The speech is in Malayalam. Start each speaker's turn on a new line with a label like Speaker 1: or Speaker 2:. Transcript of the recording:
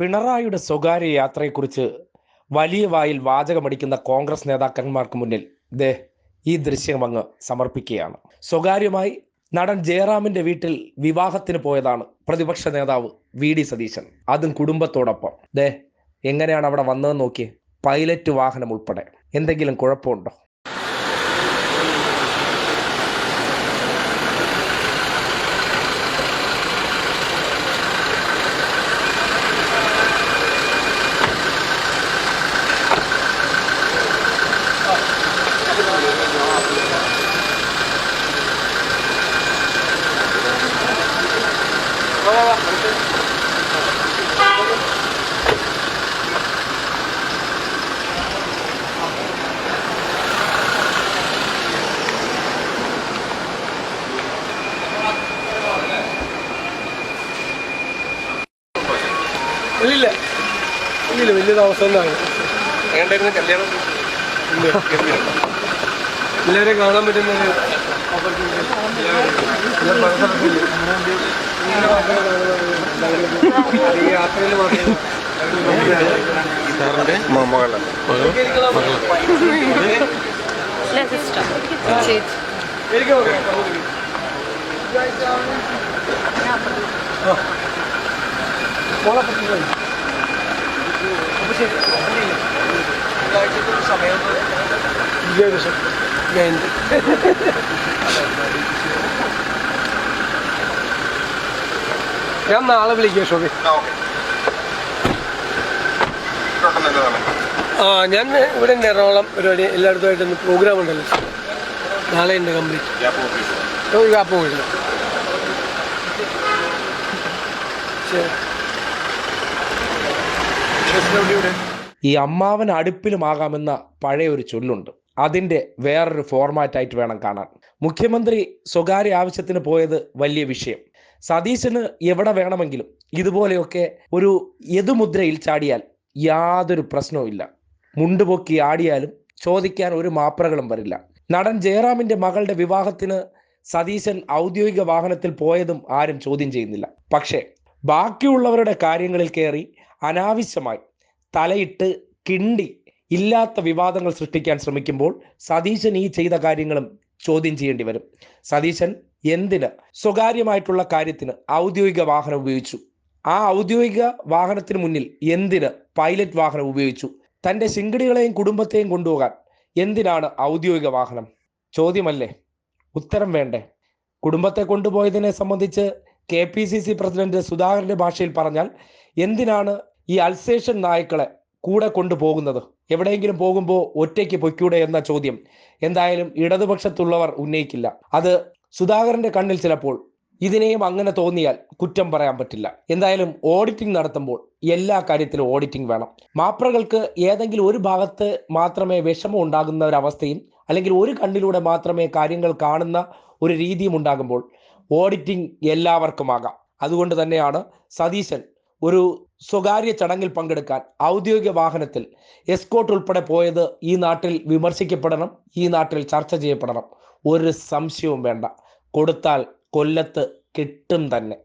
Speaker 1: പിണറായിയുടെ സ്വകാര്യ യാത്രയെക്കുറിച്ച് വലിയ വായിൽ വാചകമടിക്കുന്ന കോൺഗ്രസ് നേതാക്കന്മാർക്ക് മുന്നിൽ ദേ ഈ ദൃശ്യം അങ്ങ് സമർപ്പിക്കുകയാണ്. സ്വകാര്യമായി നടൻ ജയറാമിന്റെ വീട്ടിൽ വിവാഹത്തിന് പോയതാണ് പ്രതിപക്ഷ നേതാവ് വി ഡി സതീശൻ. അതും കുടുംബത്തോടൊപ്പം. ദേ എങ്ങനെയാണ് അവിടെ വന്നതെന്ന് നോക്കിയേ. പൈലറ്റ് വാഹനം ഉൾപ്പെടെ. എന്തെങ്കിലും കുഴപ്പമുണ്ടോ?
Speaker 2: ഇല്ലില്ല. ഇല്ല വലിയ താമസമൊന്നാണ്
Speaker 3: എങ്ങനെയായിരുന്നു കല്യാണം?
Speaker 2: എല്ലാവരെയും കാണാൻ പറ്റുന്ന ഒരു opportunity. ഞാൻ പല സ്ഥലത്തില്ല. ഇങ്ങനെ ഞാൻ നാളെ വിളിക്കാം ഷോബി. ആ ഞാൻ ഇവിടെ ഉണ്ട് എറണാകുളം പരിപാടി എല്ലായിടത്തും ആയിട്ട് പ്രോഗ്രാം ഉണ്ടല്ലോ. നാളെ ഉണ്ട് കംപ്ലീറ്റ് ഒരു കാപ്പം ശരി.
Speaker 1: ഈ അമ്മാവൻ അടുപ്പിലുമാകാമെന്ന പഴയ ഒരു ചൊല്ലുണ്ട്. അതിന്റെ വേറൊരു ഫോർമാറ്റ് ആയിട്ട് വേണം കാണാൻ. മുഖ്യമന്ത്രി സ്വകാര്യ ആവശ്യത്തിന് പോയത് വലിയ വിഷയം. സതീശന് എവിടെ വേണമെങ്കിലും ഇതുപോലെയൊക്കെ ഒരു എതുമുദ്രയിൽ ചാടിയാൽ യാതൊരു പ്രശ്നവും ഇല്ല. മുണ്ടുപൊക്കി ആടിയാലും ചോദിക്കാൻ ഒരു മാപ്രകളും വരില്ല. നടൻ ജയറാമിന്റെ മകളുടെ വിവാഹത്തിന് സതീശൻ ഔദ്യോഗിക വാഹനത്തിൽ പോയതും ആരും ചോദ്യം ചെയ്യുന്നില്ല. പക്ഷേ ബാക്കിയുള്ളവരുടെ കാര്യങ്ങളിൽ കയറി അനാവശ്യമായി തലയിട്ട് കിണ്ടി ഇല്ലാത്ത വിവാദങ്ങൾ സൃഷ്ടിക്കാൻ ശ്രമിക്കുമ്പോൾ സതീശൻ ഈ ചെയ്ത കാര്യങ്ങളും ചോദ്യം ചെയ്യേണ്ടി വരും. സതീശൻ എന്തിന്? സ്വകാര്യമായിട്ടുള്ള കാര്യത്തിന് ഔദ്യോഗിക വാഹനം ഉപയോഗിച്ചു. ആ ഔദ്യോഗിക വാഹനത്തിന് മുന്നിൽ എന്തിന് പൈലറ്റ് വാഹനം ഉപയോഗിച്ചു? തന്റെ ശിങ്കിടികളെയും കുടുംബത്തെയും കൊണ്ടുപോകാൻ എന്തിനാണ് ഔദ്യോഗിക വാഹനം? ചോദ്യമല്ലേ? ഉത്തരം വേണ്ടേ? കുടുംബത്തെ കൊണ്ടുപോയതിനെ സംബന്ധിച്ച് K P C C president സുധാകരന്റെ ഭാഷയിൽ പറഞ്ഞാൽ എന്തിനാണ് ഈ അൽസേഷൻ നായ്ക്കളെ കൂടെ കൊണ്ടുപോകുന്നത്? എവിടെയെങ്കിലും പോകുമ്പോൾ ഒറ്റയ്ക്ക് പൊയ്ക്കൂടെ എന്ന ചോദ്യം. എന്തായാലും ഇടതുപക്ഷത്തുള്ളവർ ഉന്നയിക്കില്ല. അത് സുധാകരന്റെ കണ്ണിൽ ചിലപ്പോൾ ഇതിനെയും അങ്ങനെ തോന്നിയാൽ കുറ്റം പറയാൻ പറ്റില്ല. എന്തായാലും ഓഡിറ്റിംഗ് നടത്തുമ്പോൾ എല്ലാ കാര്യത്തിലും ഓഡിറ്റിംഗ് വേണം. മാപ്രകൾക്ക് ഏതെങ്കിലും ഒരു ഭാഗത്ത് മാത്രമേ വിഷമം ഉണ്ടാകുന്ന ഒരു അവസ്ഥയും അല്ലെങ്കിൽ ഒരു കണ്ണിലൂടെ മാത്രമേ കാര്യങ്ങൾ കാണുന്ന ഒരു രീതിയും ഉണ്ടാകുമ്പോൾ ഓഡിറ്റിംഗ് എല്ലാവർക്കുമാകാം അതുകൊണ്ട് തന്നെയാണ് സതീശൻ ഒരു സ്വകാര്യ ചടങ്ങിൽ പങ്കെടുക്കാൻ ഔദ്യോഗിക വാഹനത്തിൽ എസ്കോട്ട് ഉൾപ്പെടെ പോയത് ഈ നാട്ടിൽ വിമർശിക്കപ്പെടണം ഈ നാട്ടിൽ ചർച്ച ചെയ്യപ്പെടണം. ഒരു സംശയവും വേണ്ട. കൊടുത്താൽ കൊല്ലത്ത് കിട്ടും തന്നെ.